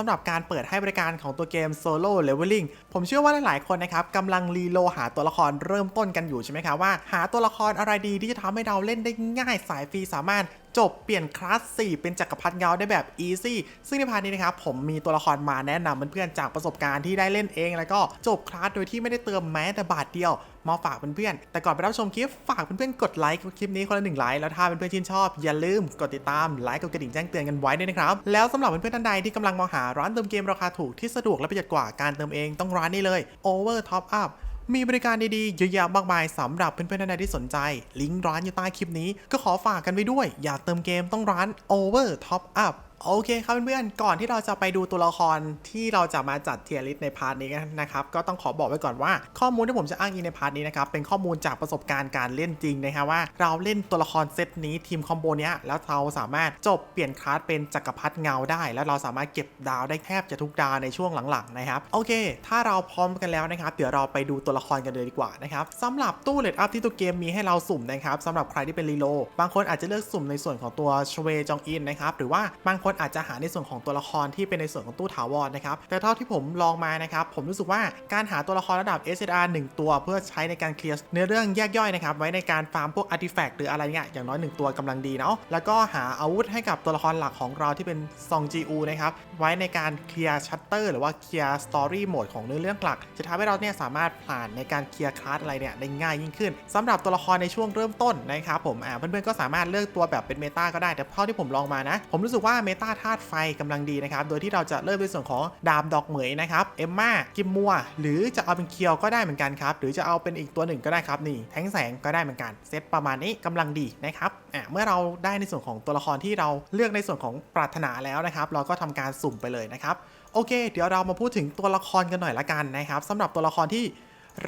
สำหรับการเปิดให้บริการของตัวเกม Solo Leveling ผมเชื่อว่าหลายๆคนนะครับกำลังรีโลหาตัวละครเริ่มต้นกันอยู่ใช่ไหมครับว่าหาตัวละครอะไรดีที่จะทำให้เราเล่นได้ง่ายสายฟรีสามารถ จบเปลี่ยนคลาส 4 เป็นจักรพรรดิเงาได้แบบ easy ซึ่งในพาร์ทนี้นะครับผมมีตัวละครมาแนะนำเพื่อนๆจากประสบการณ์ที่ได้เล่นเอง แล้วก็จบคลาสโดยที่ไม่ได้เติมแม้แต่บาทเดียวมาฝากเพื่อนๆ แต่ก่อนไปรับชมคลิป ฝากเพื่อนๆ กดไลค์คลิปนี้คนละหนึ่งไลค์ แล้วถ้าเพื่อนๆชื่นชอบ อย่าลืมกดติดตาม ไลค์กดกระดิ่งแจ้งเตือนกันไว้ด้วยนะครับ แล้วสำหรับเพื่อนๆท่านใดที่กำลังมองหาร้านเติมเกมราคาถูกที่สะดวกและประหยัดกว่าการเติมเองต้องร้านนี้เลย Over Top Up มีบริการดีๆเยอะแยะมากมายสำหรับเพื่อนๆท่านใดที่สนใจ ลิงก์ร้านอยู่ใต้คลิปนี้ ก็ขอฝากกันไว้ด้วย อยากเติมเกมต้องร้าน Over Top Up โอเคครับเพื่อนๆ ก่อนที่เราจะไปดูตัวละครที่เราจะมาจัดเทียร์ลิสในพาร์ทนี้กันนะครับ ก็ต้องขอบอกไว้ก่อนว่า ข้อมูลที่ผมจะอ้างอิงในพาร์ทนี้นะครับ เป็นข้อมูลจากประสบการณ์การเล่นจริงนะครับว่าเราเล่นตัวละครเซตนี้ทีมคอมโบเนี้ยแล้วเราสามารถจบเปลี่ยนคลาสเป็นจักรพรรดิเงาได้ แล้วเราสามารถเก็บดาวได้แทบจะทุกดาวในช่วงหลังๆนะครับโอเค ถ้าเราพร้อมกันแล้วนะครับเดี๋ยวเราไปดูตัวละครกันเลยดีกว่านะครับสำหรับตู้เลดอัพที่ตัวเกมมีให้เราสุ่มนะครับสำหรับใครที่เป็นรีโลบางคนอาจจะเลือกสุ่มในส่วนของตัวชเวจองอินนะครับหรือว่าบางคนอาจจะหาในส่วนของตัวละครที่เป็นในส่วนของตู้ถาวรนะครับ แต่เท่าที่ผมลองมานะครับ ผมรู้สึกว่าการหาตัวละครระดับ SSR 1 ตัวเพื่อใช้ในการเคลียร์เนื้อเรื่องแยกย่อยนะครับ ไว้ในการฟาร์มพวกอาร์ติแฟกต์หรืออะไรเงี้ย อย่างน้อย 1 ตัวกำลังดีเนาะ แล้วก็หาอาวุธให้กับตัวละครหลักของเราที่เป็นซองจีอูนะครับ ไว้ในการเคลียร์ชัตเตอร์หรือว่าเคลียร์สตอรี่โหมดของเนื้อเรื่องหลัก จะทำให้เราเนี่ยสามารถผ่านในการเคลียร์คลาสอะไรเนี่ยได้ง่ายยิ่งขึ้นสำหรับตัวละครในช่วงเริ่มต้นนะครับผมเพื่อนๆก็สามารถเลือกตัวแบบเป็นเมตาก็ได้แต่เท่าที่ผมลองมานะผมรู้สึกว่าเมตาธาตุไฟกำลังดีนะครับ โดยที่เราจะเริ่มในส่วนของดาบดอกเหมยนะครับ เอมมากิมมัว หรือจะเอาเป็นเคียวก็ได้เหมือนกันครับ หรือจะเอาเป็นอีกตัวหนึ่งก็ได้ครับนี่ แทงแสงก็ได้เหมือนกัน เซตประมาณนี้กำลังดีนะครับ อะ เมื่อเราได้ในส่วนของตัวละครที่เราเลือกในส่วนของปรารถนาแล้วนะครับ เราก็ทำการสุ่มไปเลยนะครับ โอเค เดี๋ยวเรามาพูดถึงตัวละครกันหน่อยละกันนะครับสำหรับตัวละครที่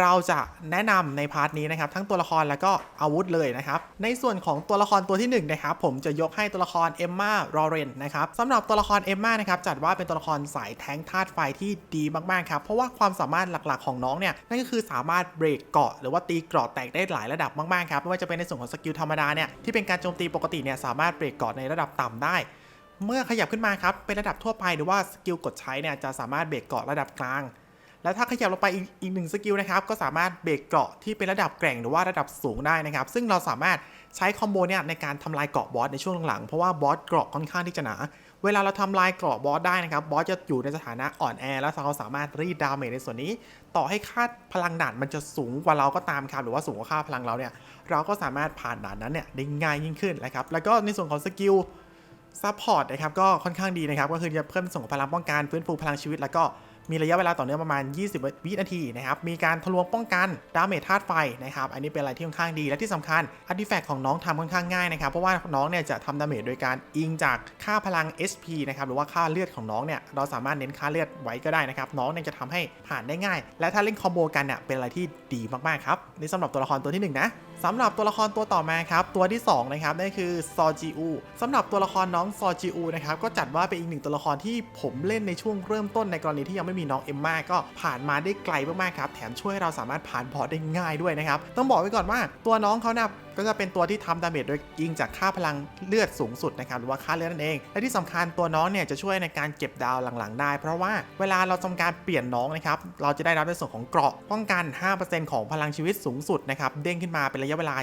เราจะแนะนำในพาร์ทนี้นะครับ ทั้งตัวละครแล้วก็อาวุธเลยนะครับ ในส่วนของตัวละครตัวที่1นนะครับ ผมจะยกให้ตัวละครเอมมาโรเรนนะครับสำหรับตัวละครเอมมานะครับ จัดว่าเป็นตัวละครสายแท้งธาตุไฟที่ดีมากๆครับ เพราะว่าความสามารถหลักๆของน้องเนี่ย นั่นก็คือสามารถเบรกเกาะหรือว่าตีเกราะแตกได้หลายระดับมากๆครับ ไม่ว่าจะเป็นในส่วนของสกิลธรรมดาเนี่ย ที่เป็นการโจมตีปกติเนี่ย สามารถเบรกเกาะในระดับต่ำได้เมื่อขยับขึ้นมาครับ เป็นระดับทั่วไปหรือว่าสกิลกดใช้เนี่ยจะสามารถเบรกเกาะระดับกลาง แล้วถ้าขยับลงไปอีกอีกหนึ่งสกิลนะครับ ก็สามารถเบรกเกราะที่เป็นระดับแกร่งหรือว่าระดับสูงได้นะครับ ซึ่งเราสามารถใช้คอมโบเนี่ยในการทำลายเกราะบอสในช่วงหลังๆ เพราะว่าบอสเกราะค่อนข้างที่จะหนา เวลาเราทำลายเกราะบอสได้นะครับ บอสจะอยู่ในสถานะอ่อนแอ แล้วเราสามารถรีดดาเมจในส่วนนี้ ต่อให้ค่าพลังด่านมันจะสูงกว่าเราก็ตามครับ หรือว่าสูงกว่าค่าพลังเราเนี่ย เราก็สามารถผ่านด่านนั้นเนี่ยได้ง่ายยิ่งขึ้นนะครับ แล้วก็ในส่วนของสกิลซัพพอร์ตนะครับก็ค่อนข้างดีนะครับ ก็คือจะเพิ่มส่งพลังป้องกันฟื้นฟูพลังชีวิตแล้วก็ มีระยะเวลาต่อเนื่องประมาณ 20 วินาทีนะครับ มีการทะลวงป้องกันดาเมจธาตุไฟนะครับ อันนี้เป็นอะไรที่ค่อนข้างดี และที่สำคัญอาร์ติแฟกต์ของน้องทำค่อนข้างง่ายนะครับ เพราะว่าน้องเนี่ยจะทำดาเมจโดยการอิงจากค่าพลัง SP นะครับ หรือว่าค่าเลือดของน้องเนี่ย เราสามารถเน้นค่าเลือดไว้ก็ได้นะครับ น้องเนี่ยจะทำให้ผ่านได้ง่าย และถ้าเล่นคอมโบกันเนี่ยเป็นอะไรที่ดีมากๆครับ นี่สำหรับตัวละครตัวที่หนึ่งนะ สำหรับตัวละครตัวต่อมาครับ ตัวที่2นะครับนั่นคือซอจิอูสำหรับตัวละครน้องซอจิอูนะครับก็จัดว่าเป็นอีกหนึ่งตัวละครที่ผมเล่นในช่วงเริ่มต้นในกรณีที่ยังไม่มีน้องเอ็มมาก็ผ่านมาได้ไกลมากๆครับแถมช่วยให้เราสามารถผ่านพอร์ตได้ง่ายด้วยนะครับต้องบอกไว้ก่อนว่าตัวน้องเขานะ ก็จะเป็นตัวที่ทำดาเมจโดยยิงจากค่าพลังเลือดสูงสุดนะครับหรือว่าค่าเลือดนั่นเอง และที่สำคัญตัวน้องเนี่ยจะช่วยในการเก็บดาวหลังๆ ได้ เพราะว่าเวลาเราทำการเปลี่ยนน้องนะครับเราจะได้รับในส่วนของเกราะป้องกัน 5%ของพลังชีวิตสูงสุดนะครับเด้งขึ้นมาเป็นระยะเวลา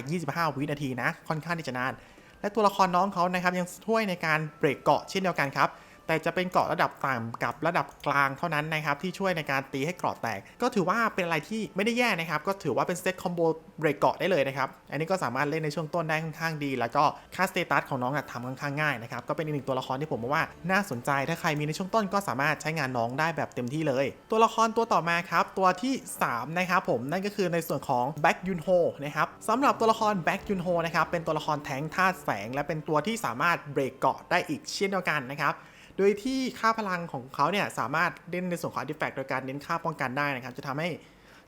25 วินาทีนะค่อนข้างที่จะนานและตัวละครน้องเขานะครับยังช่วยในการเบรกเกาะเช่นเดียวกันครับ แต่จะเป็นเกาะระดับต่ำกับระดับกลางเท่านั้นนะครับที่ช่วยในการตีให้เกราะแตก ก็ถือว่าเป็นอะไรที่ไม่ได้แย่นะครับ ก็ถือว่าเป็นเซตคอมโบเบรกเกาะได้เลยนะครับ อันนี้ก็สามารถเล่นในช่วงต้นได้ค่อนข้างดี แล้วก็ค่าสเตตัสของน้องอะทำค่อนข้างง่ายนะครับ ก็เป็นอีกหนึ่งตัวละครที่ผมว่าน่าสนใจ ถ้าใครมีในช่วงต้นก็สามารถใช้งานน้องได้แบบเต็มที่เลย ตัวละครตัวต่อมาครับตัวที่สามนะครับผมนั่นก็คือในส่วนของแบ็กยุนโฮนะครับสำหรับตัวละครแบ็กยุนโฮนะครับเป็นตัวละครแทงธาตุแสง และเป็นตัวที่สามารถเบรกเกาะได้อีกเช่นเดียวกันนะครับ โดยที่ค่าพลังของเขาเนี่ยสามารถเล่นในส่วนของ artifact โดยการเน้นค่าป้องกันได้นะครับ จะทำให้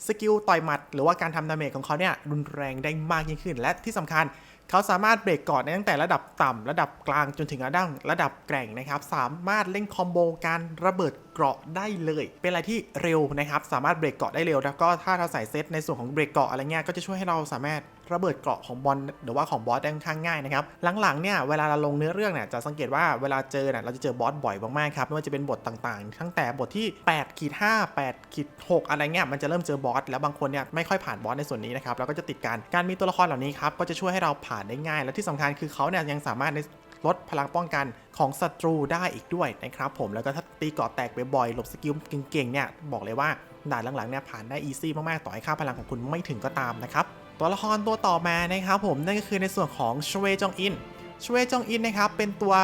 สกิลต่อยหมัด หรือว่าการทำดาเมจของเขาเนี่ยรุนแรงได้มากยิ่งขึ้น และที่สำคัญเขาสามารถเบรกก่อนตั้งแต่ระดับต่ำระดับกลางจนถึงระดับระดับแกร่งนะครับ สามารถเล่นคอมโบการระเบิดเกราะได้เลย เป็นอะไรที่เร็วนะครับ สามารถเบรกเกาะได้เร็ว แล้วก็ถ้าเราใส่เซตในส่วนของเบรกเกาะอะไรเงี้ยก็จะช่วยให้เราสามารถ ระเบิดเกราะของบอลหรือว่าของบอสได้ค่อนข้างง่ายนะครับหลังๆเนี่ยเวลาเราลงเนื้อเรื่องเนี่ยจะสังเกตว่าเวลาเจอเนี่ยเราจะเจอบอสบ่อยมากๆครับไม่ว่าจะเป็นบทต่างๆ ตั้งแต่บทที่8ขีด5 8ขีด6อะไรเงี้ยมันจะเริ่มเจอบอสแล้วบางคนเนี่ยไม่ค่อยผ่านบอสในส่วนนี้นะครับแล้วก็จะติดการการมีตัวละครเหล่านี้ครับก็จะช่วยให้เราผ่านได้ง่าย และที่สำคัญคือเขาเนี่ยยังสามารถใน ลดพลังป้องกันของศัตรูได้อีกด้วยนะครับผมแล้วก็ถ้าตีเกาะแตกบ่อยๆหลบสกิลเก่งๆเนี่ยบอกเลยว่าด่านหลังๆเนี่ยผ่านได้อีซี่มากๆต่อให้ค่าพลังของคุณไม่ถึงก็ตามนะครับตัวละครตัวต่อมานะครับผมนั่นก็คือในส่วนของชเวจองอิน ชเวจองอินนะครับเป็นตัว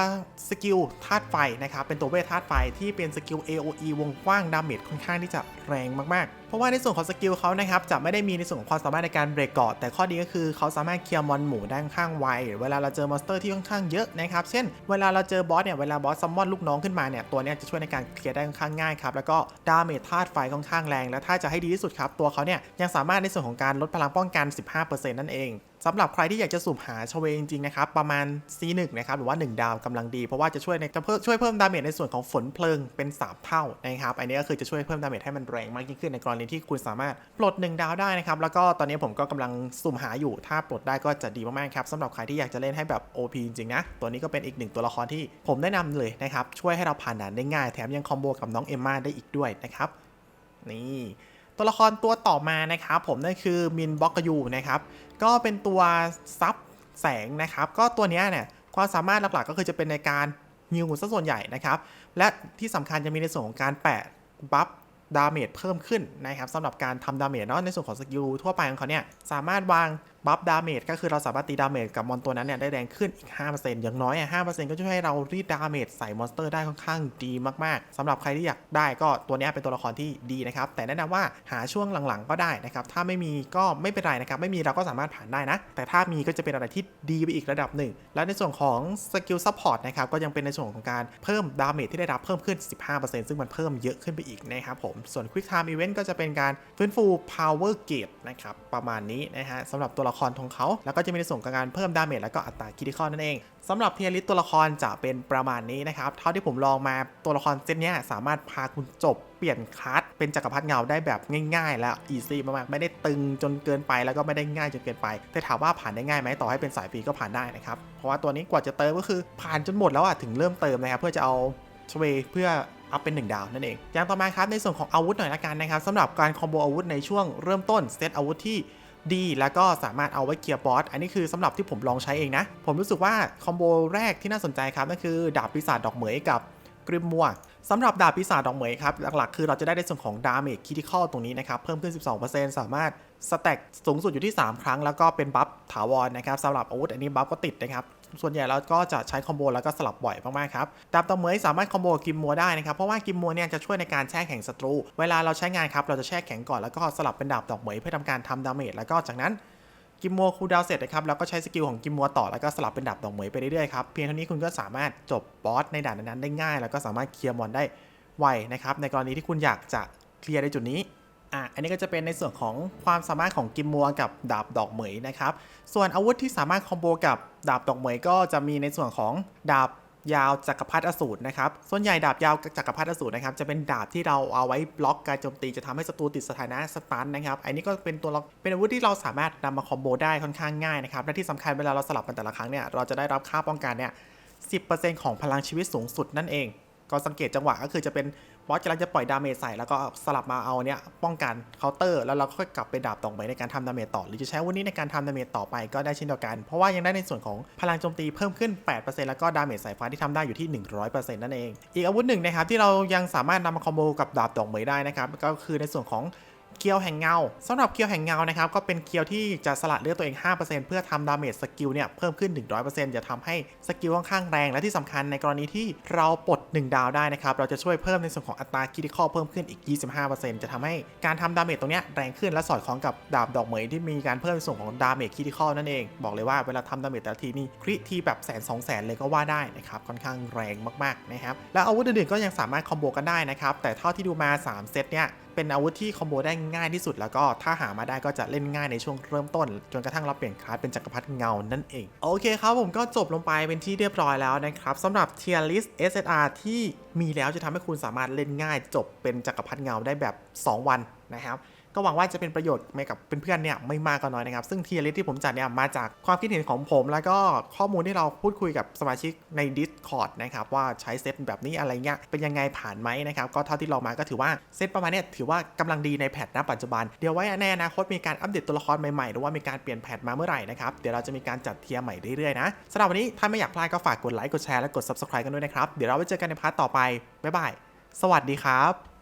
สกิลธาตุไฟนะครับเป็นตัวเวทธาตุไฟที่เป็นสกิล AOE วงกว้างดาเมจค่อนข้างที่จะแรงมากๆ เพราะว่าในส่วนของสกิลเขานะครับจะไม่ได้มีในส่วนของความสามารถในการเบรกเกาะแต่ข้อดีก็คือเขาสามารถเคลียร์มอนหมูได้ค่อนข้างไวเวลาเราเจอมอนสเตอร์ที่ค่อนข้างเยอะนะครับเช่นเวลาเราเจอบอสเนี่ยเวลาบอสซัมมอนลูกน้องขึ้นมาเนี่ยตัวนี้จะช่วยในการเคลียร์ได้ค่อนข้างง่ายครับแล้วก็ดาเมจธาตุไฟค่อนข้างแรง และถ้าจะให้ดีที่สุดครับตัวเขาเนี่ยยังสามารถในส่วนของการลดพลังป้องกัน 15%นั่นเอง สำหรับใครที่อยากจะสุ่มหาชเวจริงๆนะครับประมาณ C1 นะครับหรือว่า 1 ดาวกำลังดี เพราะว่าจะช่วยในจะเพิ่มช่วยเพิ่มดาเมจในส่วนของฝนเพลิงเป็น 3 เท่านะครับอันนี้ก็คือจะช่วยเพิ่มดาเมจให้มันแรงมากยิ่งขึ้นในกรณีที่คุณสามารถปลด 1 ดาวได้นะครับแล้วก็ตอนนี้ผมก็กำลังสุ่มหาอยู่ ถ้าปลดได้ก็จะดีมากๆครับสำหรับใครที่อยากจะเล่นให้แบบ OP จริงๆนะตัวนี้ก็เป็นอีกหนึ่งตัวละครที่ผมแนะนำเลยนะครับช่วยให้เราผ่านด่านได้ง่ายแถมยังคอมโบกับน้องเอมมาได้อีกด้วยนะครับนี่ตัวละครตัวต่อมานะครับผมนั่นคือมินบ็อกยูนะครับ ก็เป็นตัวซับแสงนะครับ ก็ตัวเนี้ยเนี่ยความสามารถหลักๆก็คือจะเป็นในการฮิวซะส่วนใหญ่นะครับ และที่สำคัญจะมีในส่วนของการแปะบัฟดาเมจเพิ่มขึ้นนะครับสำหรับการทำดาเมจเนาะในส่วนของสกิลทั่วไปของเขาเนี่ยสามารถวาง บัฟดาเมจก็คือเราสามารถตีดาเมจกับมอนตัวนั้นเนี่ยได้แรงขึ้นอีก 5%อย่างน้อยอะ5%ก็จะช่วยให้เรารีดดาเมจใส่มอนสเตอร์ได้ค่อนข้างดีมากๆสำหรับใครที่อยากได้ก็ตัวนี้เป็นตัวละครที่ดีนะครับ แต่แนะนำว่าหาช่วงหลังๆก็ได้นะครับ ถ้าไม่มีก็ไม่เป็นไรนะครับ ไม่มีเราก็สามารถผ่านได้นะ แต่ถ้ามีก็จะเป็นอะไรที่ดีไปอีกระดับหนึ่ง และในส่วนของสกิลซัพพอร์ตนะครับ ก็ยังเป็นในส่วนของการเพิ่มดาเมจที่ได้รับเพิ่มขึ้น 15%ซึ่งมันเพิ่มเยอะขึ้นไปอีกนะครับผม ส่วน Quick Time Event ก็จะเป็นการฟื้นฟู Power Gate นะครับ ประมาณนี้นะฮะสำหรับตัวละละครของเขา แล้วก็จะมีในส่วนของการเพิ่มดาเมจแล้วก็อัตราคิดิคอนั่นเองสำหรับเทียริสตัวละครจะเป็นประมาณนี้นะครับ เท่าที่ผมลองมาตัวละครเซตนี้สามารถพาคุณจบเปลี่ยนคลาสเป็นจักรพรรดิเงาได้แบบง่ายๆ และอีซี่มากๆ ไม่ได้ตึงจนเกินไปแล้วก็ไม่ได้ง่ายจนเกินไป แต่ถามว่าผ่านได้ง่ายไหมต่อให้เป็นสายฟรีก็ผ่านได้นะครับ เพราะว่าตัวนี้กว่าจะเติมก็คือผ่านจนหมดแล้วอะถึงเริ่มเติมนะครับเพื่อจะเอาชเวเพื่ออัพเป็น 1 ดาวนั่นเอง อย่างต่อมาครับในส่วนของอาวุธหน่อยละกันนะครับสำหรับการคอมโบอาวุธในช่วงเริ่มต้นเซตอาวุธที่ ดี แล้วก็สามารถเอาไว้เกียร์บอส อันนี้คือสำหรับที่ผมลองใช้เองนะ ผมรู้สึกว่าคอมโบแรกที่น่าสนใจครับนั่นคือ ดาบปีศาจดอกเหมยกับกริมมัว สำหรับดาบปีศาจดอกเหมยครับหลักๆคือเราจะได้ในส่วนของดาเมจคิทิคอลตรงนี้นะครับ เพิ่มขึ้น 12%สามารถสแต็กสูงสุดอยู่ที่ 3 ครั้ง แล้วก็เป็นบัฟถาวรนะครับสำหรับอาวุธอันนี้บัฟก็ติดนะครับส่วนใหญ่เราก็จะใช้คอมโบแล้วก็สลับบ่อยมากๆครับ ดาบตะเหมยสามารถคอมโบกิมมัวได้นะครับ เพราะว่ากิมมัวเนี่ยจะช่วยในการแช่แข็งศัตรู เวลาเราใช้งานครับ เราจะแช่แข็งก่อนแล้วก็สลับเป็นดาบดอกเหมยเพื่อทำการทำดาเมจ แล้วก็จากนั้น กิมมัวคูดาวเสร็จนะครับแล้วก็ใช้สกิลของกิมมัวต่อแล้วก็สลับเป็นดาบดอกเหมยไปเรื่อยๆครับเพียงเท่านี้คุณก็สามารถจบบอสในด่านนั้นได้ง่าย แล้วก็สามารถเคลียร์มอนได้ไวนะครับในกรณีที่คุณอยากจะเคลียร์ในจุดนี้อะอันนี้ก็จะเป็นในส่วนของความสามารถของกิมมัวกับดาบดอกเหมยนะครับส่วนอาวุธที่สามารถคอมโบกับดาบดอกเหมยก็จะมีในส่วนของดาบ ยาวจักรพรรดิอสูรนะครับ ส่วนใหญ่ดาบยาวจักรพรรดิอสูรนะครับจะเป็นดาบที่เราเอาไว้บล็อกการโจมตีจะทำให้ศัตรูติดสถานะสตันนะครับ อันนี้ก็เป็นตัวเป็นอาวุธที่เราสามารถนำมาคอมโบได้ค่อนข้างง่ายนะครับ และที่สำคัญเวลาเราสลับกันแต่ละครั้งเนี่ยเราจะได้รับค่าป้องกันเนี่ย10%ของพลังชีวิตสูงสุดนั่นเอง ก็สังเกตจังหวะก็คือจะเป็น บอสกำลังจะปล่อยดาเมจใส่แล้วก็สลับมาเอาเนี้ยป้องกันเคาน์เตอร์แล้วเราก็ค่อยกลับไปดาบตรงไปในการทำดาเมจต่อ หรือจะใช้อาวุธนี้ในการทำดาเมจต่อไปก็ได้เช่นเดียวกัน เพราะว่ายังได้ในส่วนของพลังโจมตีเพิ่มขึ้น 8%แล้วก็ดาเมจสายฟ้าที่ทำได้อยู่ที่ 100%นั่นเอง อีกอาวุธหนึ่งนะครับที่เรายังสามารถนำมาคอมโบกับดาบดอกเหมยได้นะครับก็คือในส่วนของ เคียวแห่งเงาสำหรับเคียวแห่งเงานะครับก็เป็นเคียวที่จะสละเลือดตัวเอง 5%เพื่อทำดาเมจสกิลเนี่ยเพิ่มขึ้น 100%จะทำให้สกิลค่อนข้างแรง และที่สำคัญในกรณีที่เราปลด 1 ดาวได้นะครับเราจะช่วยเพิ่มในส่วนของอัตราคิดิคอเพิ่มขึ้นอีก 25%จะทำให้การทำดาเมจตรงเนี้ยแรงขึ้นและสอดคล้องกับดาบดอกเหมยที่มีการเพิ่มในส่วนของดาเมจคิดิคอนั่นเองบอกเลยว่าเวลาทำดาเมจแต่ละทีนี่คริทีแบบแสนสองแสนเลยก็ว่าได้นะครับค่อนข้างแรงมากๆนะครับแล้วอาวุธอื่นๆก็ยังสามารถคอมโบกันได้นะครับแต่เท่าที่ดูมาสามเซตเนี่ย เป็นอาวุธที่คอมโบได้ง่ายที่สุด แล้วก็ถ้าหามาได้ก็จะเล่นง่ายในช่วงเริ่มต้น จนกระทั่งเราเปลี่ยนคลาสเป็นจักรพรรดิเงานั่นเอง โอเคครับผมก็จบลงไปเป็นที่เรียบร้อยแล้วนะครับสำหรับ Tier List SSR ที่มีแล้วจะทำให้คุณสามารถเล่นง่าย จบเป็นจักรพรรดิเงาได้แบบ 2 วันนะครับ ก็หวังว่าจะเป็นประโยชน์ให้กับเพื่อนๆเนี่ยไม่มากก็น้อยนะครับ ซึ่งทีลิสที่ผมจัดเนี่ยมาจากความคิดเห็นของผม แล้วก็ข้อมูลที่เราพูดคุยกับสมาชิกใน Discord นะครับว่าใช้เซตแบบนี้อะไรเงี้ยเป็นยังไงผ่านไหมนะครับก็เท่าที่ลองมาก็ถือว่าเซตประมาณนี้ถือว่ากำลังดีในแพทณปัจจุบันเดี๋ยวไว้ในอนาคตมีการอัปเดตตัวละครใหม่ๆหรือว่ามีการเปลี่ยนแพทมาเมื่อไหร่นะครับเดี๋ยวเราจะมีการจัดเทียร์ใหม่เรื่อยๆนะสำหรับวันนี้ถ้าไม่อยากพลาดก็ฝากกดไลค์กดแชร์และกด subscribe กันด้วยนะครับเดี๋ยวเราไว้เจอกันในพาร์ทต่อไปบ๊ายบายสวัสดีครับ